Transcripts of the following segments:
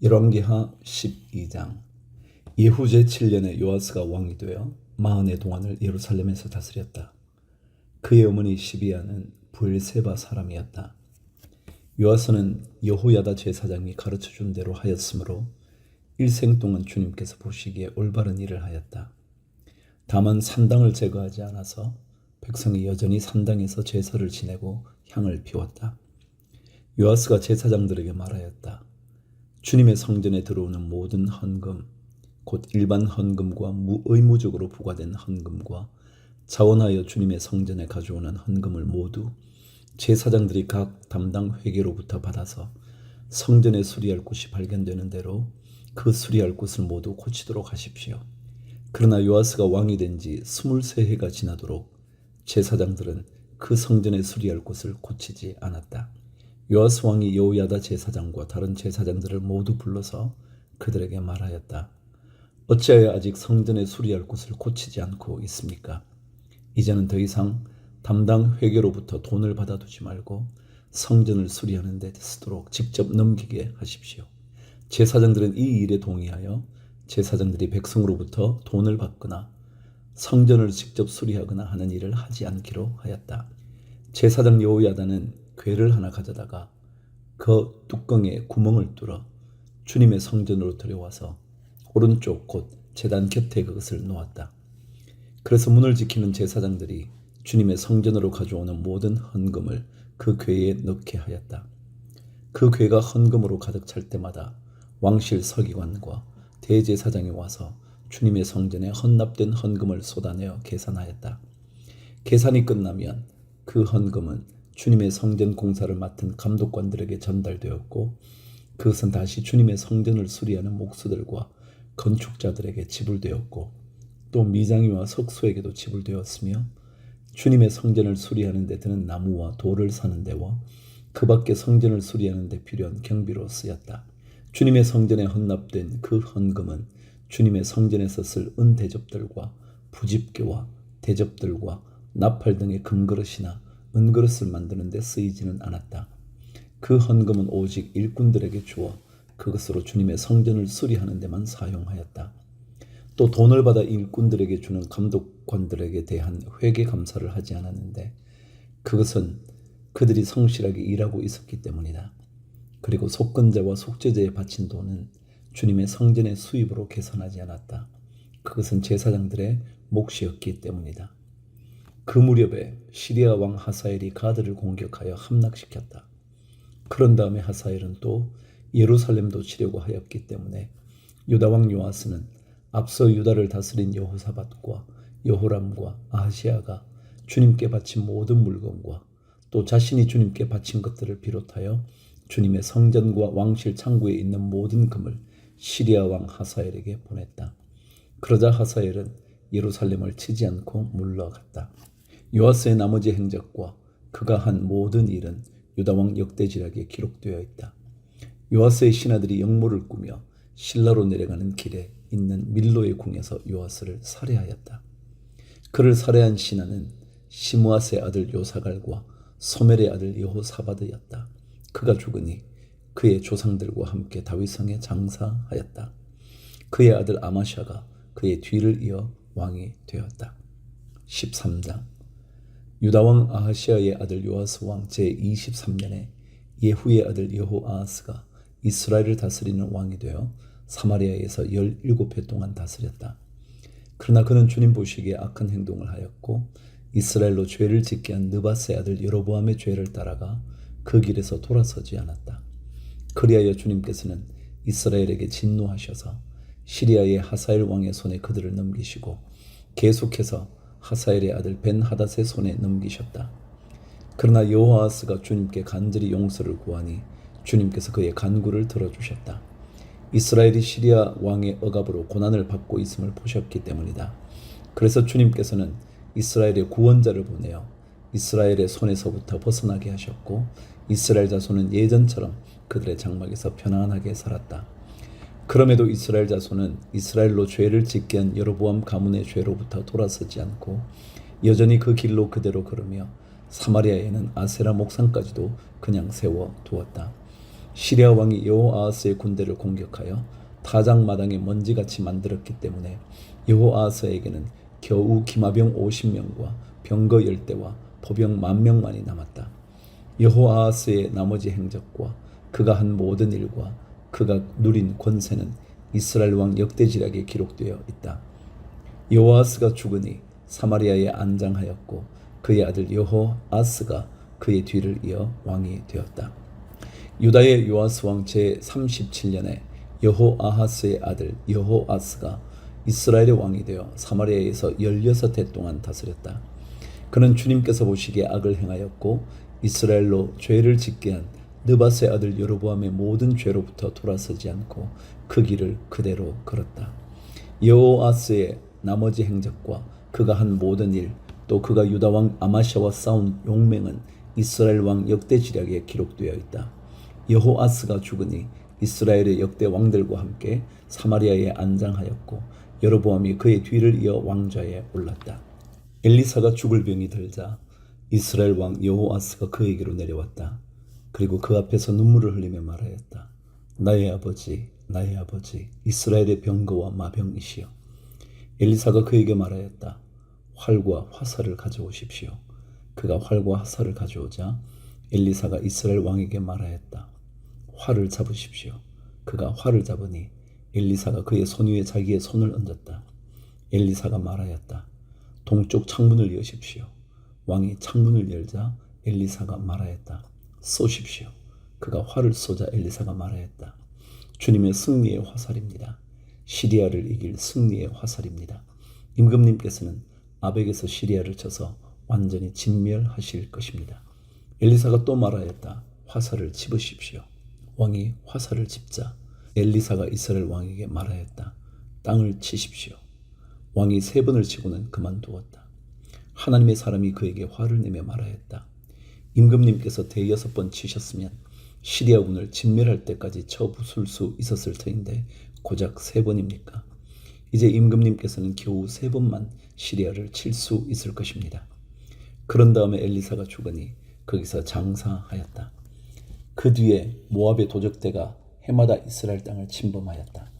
열왕기하 12장 예후 제7년에 요아스가 왕이 되어 마흔의 동안을 예루살렘에서 다스렸다. 그의 어머니 시비아는 부엘세바 사람이었다. 요아스는 여호야다 제사장이 가르쳐 준 대로 하였으므로 일생 동안 주님께서 보시기에 올바른 일을 하였다. 다만 산당을 제거하지 않아서 백성이 여전히 산당에서 제사를 지내고 향을 피웠다. 요아스가 제사장들에게 말하였다. 주님의 성전에 들어오는 모든 헌금, 곧 일반 헌금과 무의무적으로 부과된 헌금과 자원하여 주님의 성전에 가져오는 헌금을 모두 제사장들이 각 담당 회계로부터 받아서 성전에 수리할 곳이 발견되는 대로 그 수리할 곳을 모두 고치도록 하십시오. 그러나 요아스가 왕이 된 지 23해가 지나도록 제사장들은 그 성전에 수리할 곳을 고치지 않았다. 요아스 왕이 여호야다 제사장과 다른 제사장들을 모두 불러서 그들에게 말하였다. 어찌하여 아직 성전에 수리할 곳을 고치지 않고 있습니까? 이제는 더 이상 담당 회계로부터 돈을 받아두지 말고 성전을 수리하는 데 쓰도록 직접 넘기게 하십시오. 제사장들은 이 일에 동의하여 제사장들이 백성으로부터 돈을 받거나 성전을 직접 수리하거나 하는 일을 하지 않기로 하였다. 제사장 여호야다는 괴를 하나 가져다가 그 뚜껑에 구멍을 뚫어 주님의 성전으로 들여와서 오른쪽 곧 제단 곁에 그것을 놓았다. 그래서 문을 지키는 제사장들이 주님의 성전으로 가져오는 모든 헌금을 그 궤에 넣게 하였다. 그 궤가 헌금으로 가득 찰 때마다 왕실 서기관과 대제사장이 와서 주님의 성전에 헌납된 헌금을 쏟아내어 계산하였다. 계산이 끝나면 그 헌금은 주님의 성전 공사를 맡은 감독관들에게 전달되었고 그것은 다시 주님의 성전을 수리하는 목수들과 건축자들에게 지불되었고 또 미장이와 석수에게도 지불되었으며 주님의 성전을 수리하는 데 드는 나무와 돌을 사는 데와 그 밖에 성전을 수리하는 데 필요한 경비로 쓰였다. 주님의 성전에 헌납된 그 헌금은 주님의 성전에서 쓸 은대접들과 부집개와 대접들과 나팔 등의 금그릇이나 은그릇을 만드는 데 쓰이지는 않았다. 그 헌금은 오직 일꾼들에게 주어 그것으로 주님의 성전을 수리하는 데만 사용하였다. 또 돈을 받아 일꾼들에게 주는 감독관들에게 대한 회계 감사를 하지 않았는데 그것은 그들이 성실하게 일하고 있었기 때문이다. 그리고 속건제와 속죄제에 바친 돈은 주님의 성전의 수입으로 계산하지 않았다. 그것은 제사장들의 몫이었기 때문이다. 그 무렵에 시리아 왕 하사엘이 가드를 공격하여 함락시켰다. 그런 다음에 하사엘은 또 예루살렘도 치려고 하였기 때문에 유다 왕 요아스는 앞서 유다를 다스린 여호사밧과 여호람과 아하시아가 주님께 바친 모든 물건과 또 자신이 주님께 바친 것들을 비롯하여 주님의 성전과 왕실 창구에 있는 모든 금을 시리아 왕 하사엘에게 보냈다. 그러자 하사엘은 예루살렘을 치지 않고 물러갔다. 요아스의 나머지 행적과 그가 한 모든 일은 유다 왕 역대지락에 기록되어 있다. 요아스의 신하들이 영모를 꾸며 신라로 내려가는 길에 있는 밀로의 궁에서 요아스를 살해하였다. 그를 살해한 신하는 시므아스의 아들 요사갈과 소멜의 아들 여호사바드였다. 그가 죽으니 그의 조상들과 함께 다윗성에 장사하였다. 그의 아들 아마샤가 그의 뒤를 이어 왕이 되었다. 13장 유다왕 아하시아의 아들 요아스 왕 제23년에 예후의 아들 여호아하스가 이스라엘을 다스리는 왕이 되어 사마리아에서 17해 동안 다스렸다. 그러나 그는 주님 보시기에 악한 행동을 하였고 이스라엘로 죄를 짓게 한 느바스의 아들 여로보암의 죄를 따라가 그 길에서 돌아서지 않았다. 그리하여 주님께서는 이스라엘에게 진노하셔서 시리아의 하사엘 왕의 손에 그들을 넘기시고 계속해서 하사엘의 아들 벤 하닷의 손에 넘기셨다. 그러나 여호아스가 주님께 간절히 용서를 구하니 주님께서 그의 간구를 들어주셨다. 이스라엘이 시리아 왕의 억압으로 고난을 받고 있음을 보셨기 때문이다. 그래서 주님께서는 이스라엘의 구원자를 보내어 이스라엘의 손에서부터 벗어나게 하셨고 이스라엘 자손은 예전처럼 그들의 장막에서 편안하게 살았다. 그럼에도 이스라엘 자손은 이스라엘로 죄를 짓게 한 여로보암 가문의 죄로부터 돌아서지 않고 여전히 그 길로 그대로 걸으며 사마리아에는 아세라 목상까지도 그냥 세워 두었다. 시리아 왕이 여호아하스의 군대를 공격하여 타작 마당에 먼지같이 만들었기 때문에 여호아하스에게는 겨우 기마병 50명과 병거 10대와 포병 만 명만이 남았다. 여호아하스의 나머지 행적과 그가 한 모든 일과 그가 누린 권세는 이스라엘 왕 역대지략에 기록되어 있다. 여호아스가 죽으니 사마리아에 안장하였고 그의 아들 여호아스가 그의 뒤를 이어 왕이 되었다. 유다의 요아스 왕 제 37년에 여호아하스의 아들 여호아스가 이스라엘의 왕이 되어 사마리아에서 16해 동안 다스렸다. 그는 주님께서 보시기에 악을 행하였고 이스라엘로 죄를 짓게 한 느바스의 아들 여로보암의 모든 죄로부터 돌아서지 않고 그 길을 그대로 걸었다. 여호아스의 나머지 행적과 그가 한 모든 일, 또 그가 유다 왕 아마샤와 싸운 용맹은 이스라엘 왕 역대 지략에 기록되어 있다. 여호아스가 죽으니 이스라엘의 역대 왕들과 함께 사마리아에 안장하였고 여로보암이 그의 뒤를 이어 왕좌에 올랐다. 엘리사가 죽을 병이 들자 이스라엘 왕 여호아스가 그에게로 내려왔다. 그리고 그 앞에서 눈물을 흘리며 말하였다. 나의 아버지, 나의 아버지, 이스라엘의 병거와 마병이시여. 엘리사가 그에게 말하였다. 활과 화살을 가져오십시오. 그가 활과 화살을 가져오자 엘리사가 이스라엘 왕에게 말하였다. 활을 잡으십시오. 그가 활을 잡으니 엘리사가 그의 손 위에 자기의 손을 얹었다. 엘리사가 말하였다. 동쪽 창문을 여십시오. 왕이 창문을 열자 엘리사가 말하였다. 쏘십시오. 그가 활을 쏘자 엘리사가 말하였다. 주님의 승리의 화살입니다. 시리아를 이길 승리의 화살입니다. 임금님께서는 아벡에서 시리아를 쳐서 완전히 진멸하실 것입니다. 엘리사가 또 말하였다. 화살을 집으십시오. 왕이 화살을 집자 엘리사가 이스라엘 왕에게 말하였다. 땅을 치십시오. 왕이 세 번을 치고는 그만두었다. 하나님의 사람이 그에게 화를 내며 말하였다. 임금님께서 대여섯 번 치셨으면 시리아군을 진멸할 때까지 쳐 부술 수 있었을 터인데 고작 세 번입니까? 이제 임금님께서는 겨우 세 번만 시리아를 칠 수 있을 것입니다. 그런 다음에 엘리사가 죽으니 거기서 장사하였다. 그 뒤에 모압의 도적대가 해마다 이스라엘 땅을 침범하였다.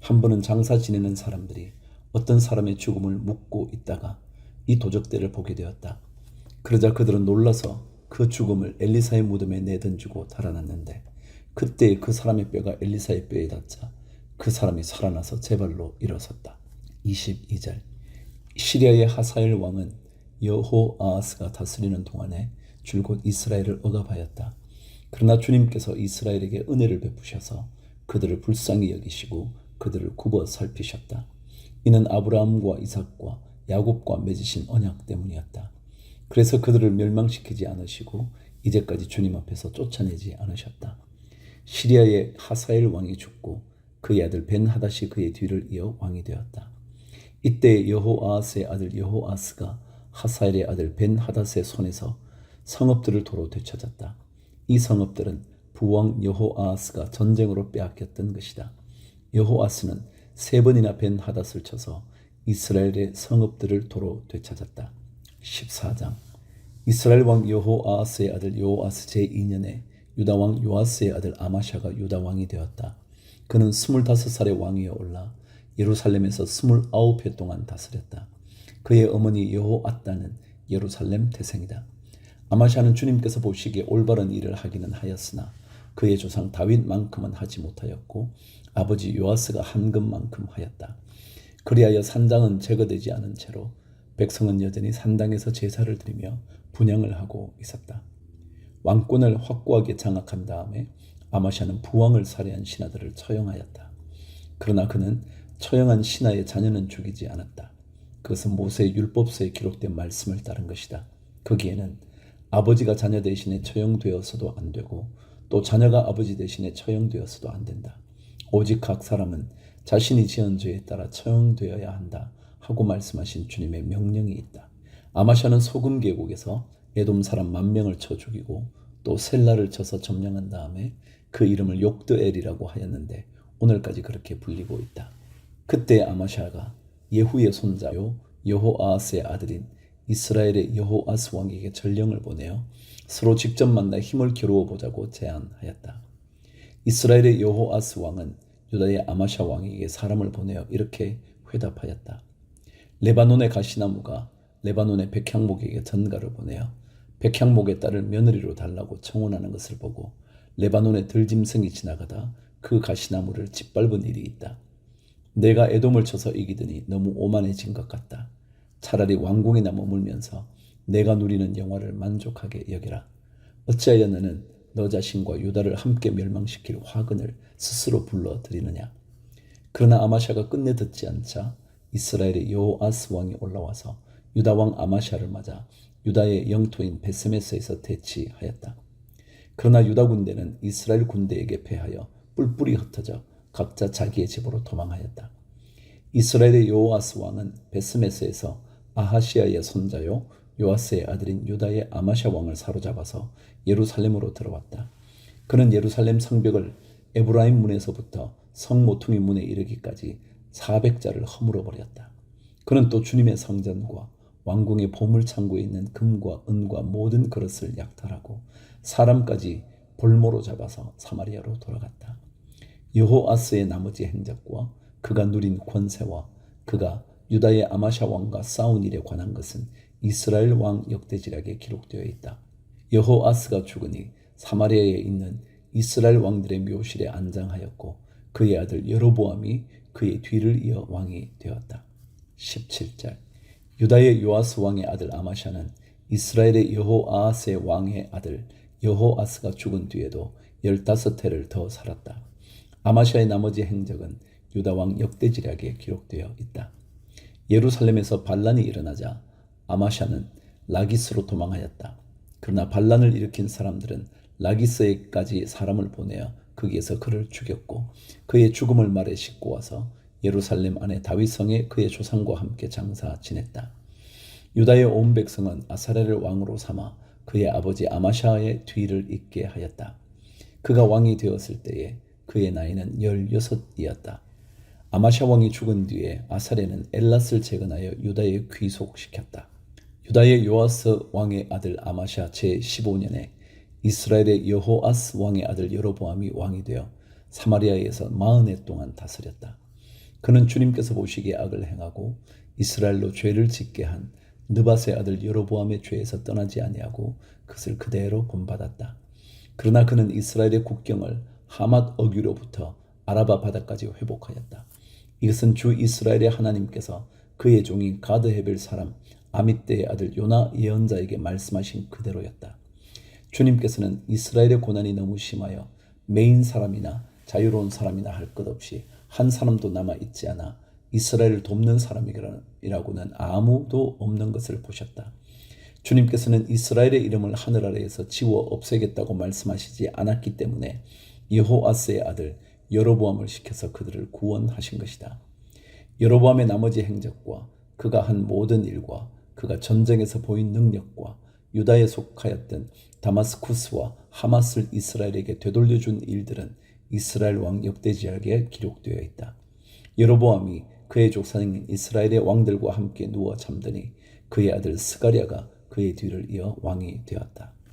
한 번은 장사 지내는 사람들이 어떤 사람의 죽음을 묻고 있다가 이 도적대를 보게 되었다. 그러자 그들은 놀라서 그 죽음을 엘리사의 무덤에 내던지고 달아났는데 그때 그 사람의 뼈가 엘리사의 뼈에 닿자 그 사람이 살아나서 제발로 일어섰다. 22절 시리아의 하사엘 왕은 여호아하스가 다스리는 동안에 줄곧 이스라엘을 억압하였다. 그러나 주님께서 이스라엘에게 은혜를 베푸셔서 그들을 불쌍히 여기시고 그들을 굽어 살피셨다. 이는 아브라함과 이삭과 야곱과 맺으신 언약 때문이었다. 그래서 그들을 멸망시키지 않으시고 이제까지 주님 앞에서 쫓아내지 않으셨다. 시리아의 하사엘 왕이 죽고 그의 아들 벤 하닷이 그의 뒤를 이어 왕이 되었다. 이때 여호아스의 아들 여호아스가 하사엘의 아들 벤 하닷의 손에서 성읍들을 도로 되찾았다. 이 성읍들은 부왕 여호아스가 전쟁으로 빼앗겼던 것이다. 여호아스는 세 번이나 벤 하닷을 쳐서 이스라엘의 성읍들을 도로 되찾았다. 14장 이스라엘 왕 여호아스의 아들 여호아스 제2년에 유다 왕 요아스의 아들 아마샤가 유다 왕이 되었다. 그는 25살의 왕위에 올라 예루살렘에서 29해 동안 다스렸다. 그의 어머니 여호아따는 예루살렘 태생이다. 아마샤는 주님께서 보시기에 올바른 일을 하기는 하였으나 그의 조상 다윗만큼은 하지 못하였고 아버지 요아스가 한 것만큼 하였다. 그리하여 산당은 제거되지 않은 채로 백성은 여전히 산당에서 제사를 드리며 분양을 하고 있었다. 왕권을 확고하게 장악한 다음에 아마샤는 부왕을 살해한 신하들을 처형하였다. 그러나 그는 처형한 신하의 자녀는 죽이지 않았다. 그것은 모세의 율법서에 기록된 말씀을 따른 것이다. 거기에는 아버지가 자녀 대신에 처형되어서도 안 되고 또 자녀가 아버지 대신에 처형되어서도 안 된다. 오직 각 사람은 자신이 지은 죄에 따라 처형되어야 한다 하고 말씀하신 주님의 명령이 있다. 아마샤는 소금 계곡에서 에돔 사람 만 명을 쳐 죽이고 또 셀라를 쳐서 점령한 다음에 그 이름을 욕드엘이라고 하였는데 오늘까지 그렇게 불리고 있다. 그때 아마샤가 예후의 손자요 여호아스의 아들인 이스라엘의 여호아스 왕에게 전령을 보내어 서로 직접 만나 힘을 겨루어 보자고 제안하였다. 이스라엘의 여호아스 왕은 유다의 아마샤 왕에게 사람을 보내어 이렇게 회답하였다. 레바논의 가시나무가 레바논의 백향목에게 전가를 보내어 백향목에 따를 며느리로 달라고 청혼하는 것을 보고 레바논의 들짐승이 지나가다 그 가시나무를 짓밟은 일이 있다. 내가 에돔을 쳐서 이기더니 너무 오만해진 것 같다. 차라리 왕궁이나 머물면서 내가 누리는 영화를 만족하게 여기라. 어찌하여 너는 너 자신과 유다를 함께 멸망시킬 화근을 스스로 불러들이느냐. 그러나 아마샤가 끝내 듣지 않자 이스라엘의 여호아스 왕이 올라와서 유다 왕 아마샤를 맞아 유다의 영토인 베스메스에서 대치하였다. 그러나 유다 군대는 이스라엘 군대에게 패하여 뿔뿔이 흩어져 각자 자기의 집으로 도망하였다. 이스라엘의 여호아스 왕은 베스메스에서 아하시아의 손자요 요아스의 아들인 유다의 아마샤 왕을 사로잡아서 예루살렘으로 들어왔다. 그는 예루살렘 성벽을 에브라임 문에서부터 성 모퉁이 문에 이르기까지 400자를 허물어 버렸다. 그는 또 주님의 성전과 왕궁의 보물 창고에 있는 금과 은과 모든 그릇을 약탈하고 사람까지 볼모로 잡아서 사마리아로 돌아갔다. 여호아스의 나머지 행적과 그가 누린 권세와 그가 유다의 아마샤 왕과 싸운 일에 관한 것은 이스라엘 왕 역대지략에 기록되어 있다. 여호아스가 죽으니 사마리아에 있는 이스라엘 왕들의 묘실에 안장하였고 그의 아들 여로보암이 그의 뒤를 이어 왕이 되었다. 17절 유다의 요아스 왕의 아들 아마샤는 이스라엘의 여호아스의 왕의 아들 여호아스가 죽은 뒤에도 열다섯 해를 더 살았다. 아마샤의 나머지 행적은 유다 왕 역대지략에 기록되어 있다. 예루살렘에서 반란이 일어나자 아마샤는 라기스로 도망하였다. 그러나 반란을 일으킨 사람들은 라기스에까지 사람을 보내어 거기에서 그를 죽였고 그의 죽음을 말에 싣고 와서 예루살렘 안에 다윗성에 그의 조상과 함께 장사 지냈다. 유다의 온 백성은 아사레를 왕으로 삼아 그의 아버지 아마샤의 뒤를 잇게 하였다. 그가 왕이 되었을 때에 그의 나이는 열여섯이었다. 아마샤 왕이 죽은 뒤에 아사레는 엘랏을 재건하여 유다에 귀속시켰다. 유다의 요아스 왕의 아들 아마샤 제15년에 이스라엘의 여호아스 왕의 아들 여로보암이 왕이 되어 사마리아에서 마흔해 동안 다스렸다. 그는 주님께서 보시기에 악을 행하고 이스라엘로 죄를 짓게 한 느바스의 아들 여로보암의 죄에서 떠나지 아니하고 그것을 그대로 본받았다. 그러나 그는 이스라엘의 국경을 하맛 어귀로부터 아라바 바다까지 회복하였다. 이것은 주 이스라엘의 하나님께서 그의 종인 가드 헤벨 사람 아mit대의 아들 요나 예언자에게 말씀하신 그대로였다. 주님께서는 이스라엘의 고난이 너무 심하여 메인 사람이나 자유로운 사람이나 할 것 없이 한 사람도 남아 있지 않아 이스라엘을 돕는 사람이라고는 아무도 없는 것을 보셨다. 주님께서는 이스라엘의 이름을 하늘 아래에서 지워 없애겠다고 말씀하시지 않았기 때문에 여호아스의 아들 여로보암을 시켜서 그들을 구원하신 것이다. 여로보암의 나머지 행적과 그가 한 모든 일과 그가 전쟁에서 보인 능력과 유다에 속하였던 다마스쿠스와 하마스를 이스라엘에게 되돌려준 일들은 이스라엘 왕 역대지약에 기록되어 있다. 여로보암이 그의 족사인 이스라엘의 왕들과 함께 누워 잠드니 그의 아들 스가랴가 그의 뒤를 이어 왕이 되었다.